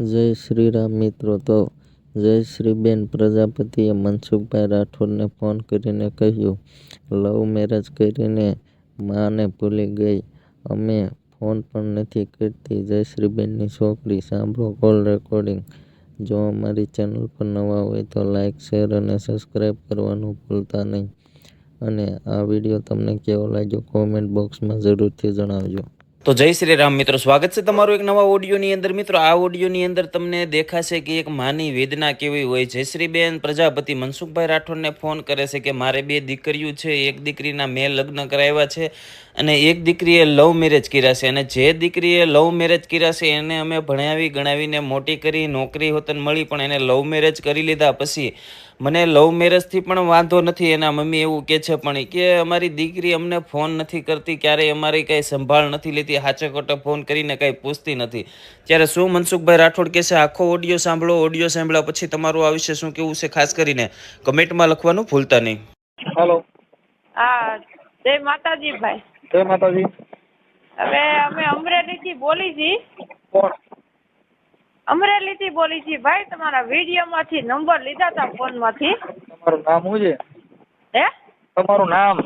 જય શ્રી રામ મિત્રો, તો જય શ્રીબેન પ્રજાપતિએ મનસુખભાઈ રાઠોડને ફોન કરીને કહ્યું, લવ મેરેજ કરીને માને ભૂલી ગઈ. અમે ફોન પણ નથી કરતી. જય શ્રીબેનની છોકરી, સાંભળો કોલ રેકોર્ડિંગ. જો અમારી ચેનલ પર નવા હોય તો લાઇક શેર અને સબસ્ક્રાઈબ કરવાનું ભૂલતા નહીં. અને આ વીડિયો તમને કેવો લાગ્યો કોમેન્ટ બોક્સમાં જરૂરથી જણાવજો. તો જય શ્રી રામ મિત્રો, સ્વાગત છે તમારું એક નવા ઓડિયોની અંદર. મિત્રો, આ ઓડિયોની અંદર તમને દેખાશે કે એક માની વેદના કેવી હોય. જયશ્રીબેન પ્રજાપતિ મનસુખભાઈ રાઠોડને ફોન કરે છે કે મારે બે દીકરીઓ છે, એક દીકરીના મેં લગ્ન કરાવ્યા છે અને એક દીકરીએ લવ મેરેજ કર્યા છે. અને જે દીકરીએ લવ મેરેજ કર્યા છે, એને અમે ભણાવી ગણાવીને મોટી કરી, નોકરી હોતન મળી, પણ એને લવ મેરેજ કરી લીધા પછી મને લવ મેરેજથી પણ વાંધો નથી. એના મમ્મી એવું કહે છે પણ કે અમારી દીકરી અમને ફોન નથી કરતી, ક્યારેય અમારી કાંઈ સંભાળ નથી લેતી. હાચે ખોટે ફોન કરીને કંઈ પૂછતી નથી. ત્યારે શું મનસુખભાઈ રાઠોડ કહેશે આખો ઓડિયો સાંભળો ઓડિયો સાંભળ્યા પછી તમારું આ વિશે શું કેવું છે? ખાસ કરીને કમેન્ટમાં લખવાનું ભૂલતા નહીં. હેલો હા જય માતાજી ભાઈ. જય માતાજી. હવે અમે અમરેલીથી બોલી છી. અમરેલીથી બોલી છી ભાઈ તમારા વિડીયોમાંથી નંબર લીધા હતા ફોનમાંથી. તમારું નામ શું છે? હે? તમારું નામ?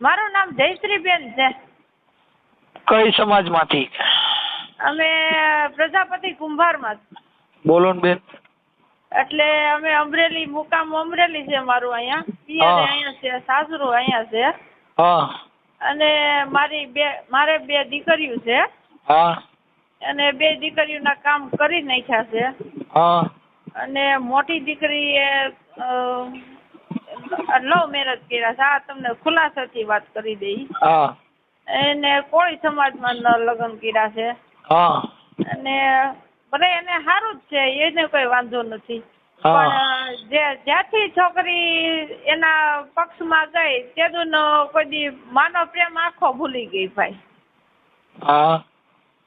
મારું નામ જયશ્રીબેન છે. કઈ સમાજમાંથી? અમે પ્રજાપતિ કુંભારમાં. બોલો ને બેન. એટલે અમે અમરેલી મુકામ અમરેલી છે મારું અહીંયા. પિયર અહીંયા છે સાસરું અહીંયા છે. હા. અને મારી બે મારે બે દીકરીઓ છે. હા. અને બે દીકરીઓના કામ કરી નાખ્યા છે. હા. અને મોટી દીકરી એ લવ મેરેજ કર્યા છે. આ તમને ખુલાસાથી વાત કરી દઈ. હા. એને કોળી સમાજમાં લગ્ન કર્યા છે. હા. અને ભલે એને સારું જ છે એને કોઈ વાંધો નથી. પણ જે જ્યાંથી છોકરી એના પક્ષમાં ગઈ તેનું કોઈ દી માનો પ્રેમ આખો ભૂલી ગઈ ભાઈ. હા.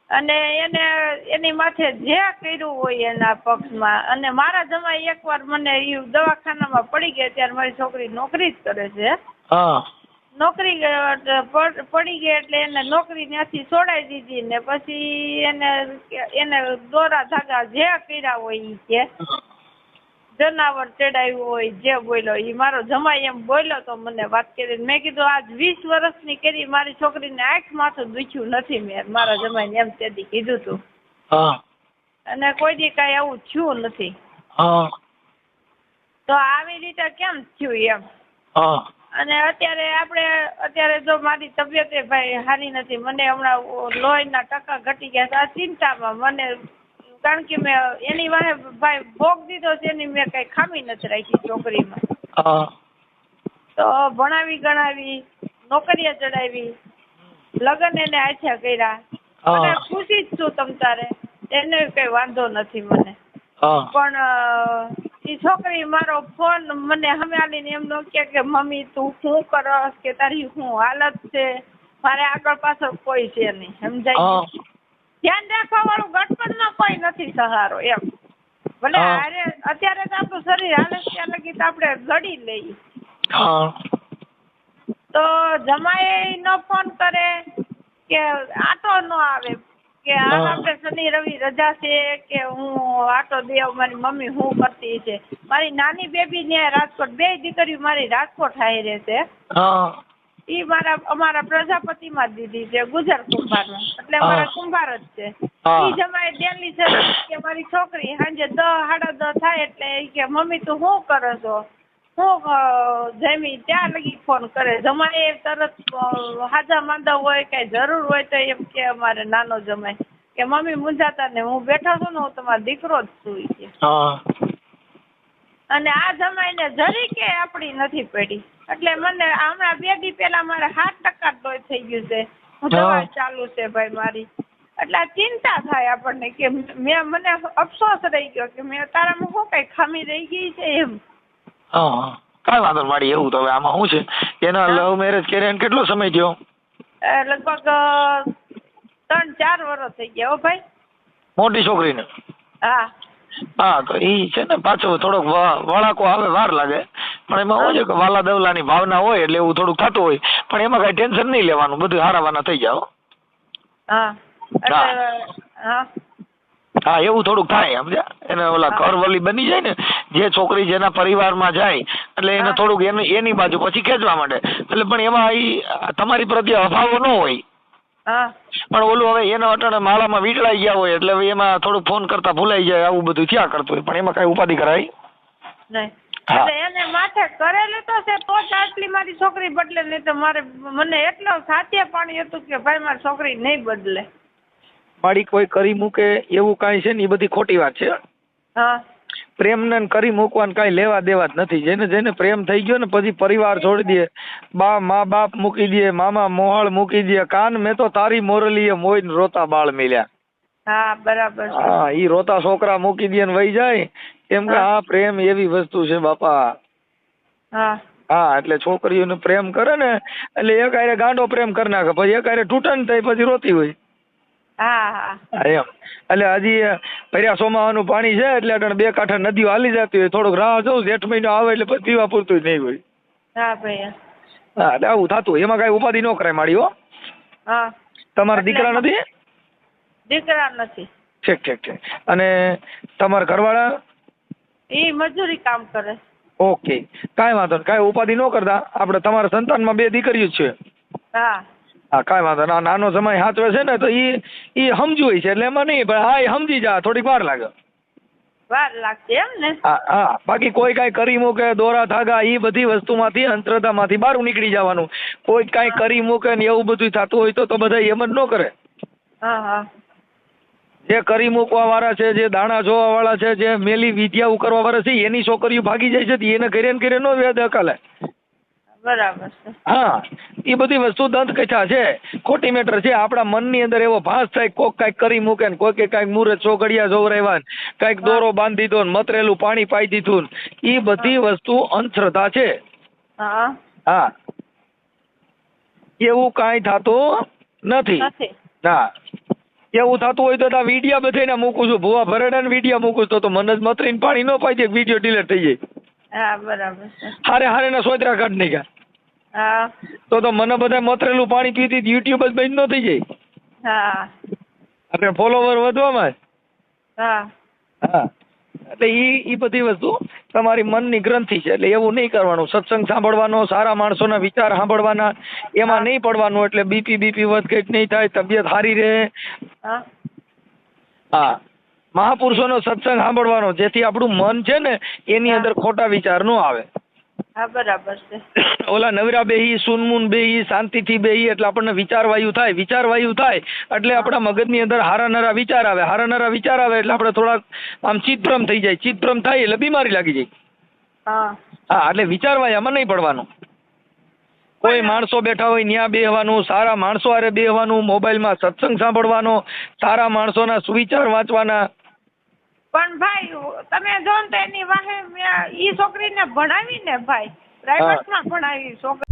અને એને એની માથે જે કર્યું હોય એના પક્ષમાં. અને મારા જમાઈ એકવાર મને એ દવાખાનામાં પડી ગયા ત્યારે મારી છોકરી નોકરી જ કરે છે. હા. નોકરી પડ- ગઈ એટલે એને નોકરી ત્યાંથી છોડાઈ દીધી ને પછી એને એને દોરા ધાગા જે કર્યા હોય ઈ કે જનાવર ચડાવ્યું હોય જે બોલ્યો એ મારો જમાઈ એમ બોલ્યો તો મને વાત કરી મેં કીધું આજ વીસ વર્ષની કરી મારી છોકરીને આંખ માથું દુખ્યું નથી મેં. મારા જમાઈને એમ તેથી કીધું તું. અને કોઈ દી કાંઈ આવું થયું નથી. તો આવી રીતે કેમ થયું એમ? હા. અને અત્યારે આપણે અત્યારે જો મારી તબિયત ભાઈ સારી નથી. મને હમણાં લોહીના ટકા ઘટી ગયા છે. આ ચિંતામાં મને કારણ કે મેં એની વાહે ભાઈ ભોગ દીધો છે એની મેં કઈ ખામી નથી રાખી છોકરીમાં. તો ભણાવી ગણાવી નોકરીએ ચડાવી લગ્ન એને આછા કર્યા. અને ખુશી જ છું તમ તારે. એને કઈ વાંધો નથી મને. પણ એ છોકરી મારો ફોન મને આવીને એમ નો કે કે મમ્મી તું શું કરસ? કે તારી શું હાલત છે? મારે આગળ પાછળ કોઈ છે નહીં. સમજાય? ધ્યાન રાખવા વાળું ગટપણમાં કોઈ નથી સહારો એમ. ભલે. હારે અત્યારે તો આપણું શરીર હાલે ત્યાં લગી તો આપણે લડી લઈએ. તો જમાએ નો ફોન કરે કે આટો ન આવે કે આ. આપણે શનિ રવિ રજા છે કે હું આટો દેવ મારી મમ્મી હું કરતી છે મારી નાની બેબી ને રાજકોટ બે દીકરીઓ મારી રાજકોટ હાઈ રહે છે ઈ મારા અમારા પ્રજાપતિ માં દીધી છે ગુજર કુંભાર એટલે. અમારા કુંભાર જ છે. ઈ જમાએ દિલ્હી છે કે મારી છોકરી સાંજે દસ સાડા દસ થાય એટલે કે મમ્મી તું શું કરો છો અ, જમી ત્યાં લગી ફોન કરે. જમાય તરત હાજા માંદા હોય કઈ જરૂર હોય તો એમ કે અમારે નાનો જમાય કે મમ્મી મૂંઝાતા ને હું બેઠો છું ને હું તમારો દીકરો જ છું કે. અને આ જમાઈને જરી કે આપણી નથી પડી. એટલે મને હમણાં બે દી પહેલા મારે સાત ટકા ડોય થઈ ગયું છે. હું દવા ચાલુ છે ભાઈ મારી. એટલે ચિંતા થાય આપણને કે મેં મને અફસોસ રહી ગયો કે મેં તારામાં શું કઈ ખામી રહી ગઈ છે એમ. હા કાંઈ વાંધો નહીં મારી એવું તો હવે આમાં શું છે? એના લવ મેરેજ કર્યા ને કેટલો સમય થયો? લગભગ ત્રણ ચાર વર્ષ થઈ ગયા હો ભાઈ. મોટી છોકરીને? હા. હા તો ઈ છે ને પાછો થોડોક વળાકો આવે વાર લાગે. પણ એમાં શું છે કે વાલા દવલાની ભાવના હોય એટલે એવું થોડુંક થતું હોય. પણ એમાં કઈ ટેન્શન નહીં લેવાનું બધું હારાવાના થઈ જાવ હા. હા. હા એવું થોડુંક થાય સમજ્યા? એને ઓલા ઘરવલી બની જાય ને જે છોકરી જેના પરિવારમાં જાય એટલે એને થોડુંક એની એની બાજુ પછી ખેંચવા માંડે. એટલે પણ એમાં ઈ તમારી પ્રત્યે અભાવો ન હોય. હા. પણ ઓલું હવે એના અટાણે માળામાં વીટળાઈ ગયા હોય એટલે હવે એમાં થોડુંક ફોન કરતા ભૂલાઈ જાય આવું બધું થયા કરતું હોય પણ એમાં કઈ ઉપાધિ કરાય? નહીં. એને માથે કરેલું તો છે તો જ આટલી મારી છોકરી બદલે નહીં તો મારે મને એટલો સાચે પાણી હતું કે ભાઈ મારી છોકરી નહીં બદલે. માડી કોઈ કરી મૂકે એવું કાંઈ છે ને એ બધી ખોટી વાત છે. હા. પ્રેમને ને કરી મૂકવાનું કાંઈ લેવા દેવા જ નથી. જેને જેને પ્રેમ થઈ ગયો ને પછી પરિવાર છોડી દે બા મા બાપ મૂકી દે મામા મોહાળ મૂકી દે કાન મેં તો તારી મોરલીએ મોઈને રોતા બાળ મેલ્યા. હા બરાબર હા ઈ રોતા છોકરા મૂકી દે ને વહી જાય એમ કે આ પ્રેમ એવી વસ્તુ છે બાપા. હા. હા એટલે છોકરીઓને પ્રેમ કરે ને એટલે એક આરે ગાંડો પ્રેમ કરી નાખે પછી એક આરે તૂટન થાય પછી રોતી હોય. હા હા. એમ. એટલે હજી ભર્યા સોમાવાનું પાણી છે એટલે અટણ બે કાંઠા નદીઓ હાલી જતી હોય થોડોક રાહ જોઉં જેઠ મહિનો આવે એટલે પછી પીવા પૂરતું નહીં હોય. હા ભાઈ હા. એટલે આવું થતું. એમાં કાંઈ ઉપાધિ ન કરાય માડી હો. હા. તમારા દીકરા નથી? દીકરા નથી. ઠીક ઠીક ઠીક. અને તમારા ઘરવાળા? એ મજૂરી કામ કરે. ઓકે. કાંઈ વાંધો નહીં. કાંઈ ઉપાધિ ન કરતા. આપણે તમારા સંતાનમાં બે દીકરીઓ છે. હા. હા કાંઈ વાંધો ના નાનો સમય સાચવે છે ને તો એ એ સમજુ છે. એટલે એમાં નહીં પણ હા એ સમજી જા. થોડીક વાર લાગે. વાર લાગશે એમ ને? હા હા. બાકી કોઈ કાંઈ કરી મૂકે દોરા ધાગા એ બધી વસ્તુમાંથી અંતરતામાંથી બહાર નીકળી જવાનું. કોઈ કાંઈ કરી મૂકે ને એવું બધું થતું હોય તો તો બધા એમ જ ન કરે. હા હા. જે કરી મૂકવા વાળા છે જે દાણા જોવા વાળા છે જે મેલી વિદ્યા ઉકરવા વાળા છે એની છોકરીઓ ભાગી જાય છે એને ઘરે ને ઘરે નો વેદ અકાલે. બરાબર છે. હા એ બધી વસ્તુ દંત કથા છે. ખોટી મેટર છે. આપણા મનની અંદર એવો ભાસ થાય કોક કાંઈક કરી મૂકે ને કોકે કાંઈક મુરત ચોઘડિયા જોવરાવ્યા ને કાંઈક દોરો બાંધી દીધો ને મતરેલું પાણી પાઈ દીધું ને એ બધી વસ્તુ અંધશ્રદ્ધા છે. હા. હા. એવું કાંઈ થતું નથી. હા એવું થતું હોય તો આ વિડીયા બધાને મૂકું છું. ભુવા ભરડાને વિડીયા મૂકું છું તો તો મને જ મતરીને પાણી ન પાઈ દે વિડિયો ડિલેટ થઈ જાય. હા બરાબર છે. હારે હારે ના સોતરા કાઢ નાખ્યા હા. તો તો મને બધા મથરેલું પાણી પીતી યુટ્યુબ જ બંધ ન થઈ જાય. હા. આપણે ફોલોવર વધવામાં. હા. હા. એટલે ઈ ઈ બધી વસ્તુ તમારી મનની ગ્રંથિ છે એટલે એવું નહીં કરવાનું. સત્સંગ સાંભળવાનો સારા માણસોના વિચાર સાંભળવાના એમાં નહીં પડવાનું એટલે બીપી બીપી વધઘટ નહીં થાય તબિયત સારી રહે. હા. હા. મહાપુરુષોનો સત્સંગ સાંભળવાનો જેથી આપણું મન છે ને એની અંદર ખોટા વિચાર નો આવે. બરાબર છે. ઓલા નવરા બેહી સુનમુન બેહી શાંતિથી બેહી એટલે આપણને વિચાર વાયુ થાય વિચાર વાયુ થાય એટલે આપણા મગજની અંદર હારા નરા વિચાર આવે. હારા નરા વિચાર આવે એટલે આપણે થોડાક આમ ચિત્તભ્રમ થઈ જાય. ચિત્તભ્રમ થાય એટલે બીમારી લાગી જાય. હા. હા એટલે વિચાર વાયામાં નહીં પડવાનું. કોઈ માણસો બેઠા હોય ત્યાં બેહવાનું સારા માણસો હારે બેહવાનું મોબાઈલમાં સત્સંગ સાંભળવાનો સારા માણસોના સુવિચાર વાંચવાના પણ ભાઈ તમે જો ને તો એની વાહે મેં ઈ છોકરીને ભણાવી ને ભાઈ પ્રાઇવેટમાં ભણાવી છોકરી.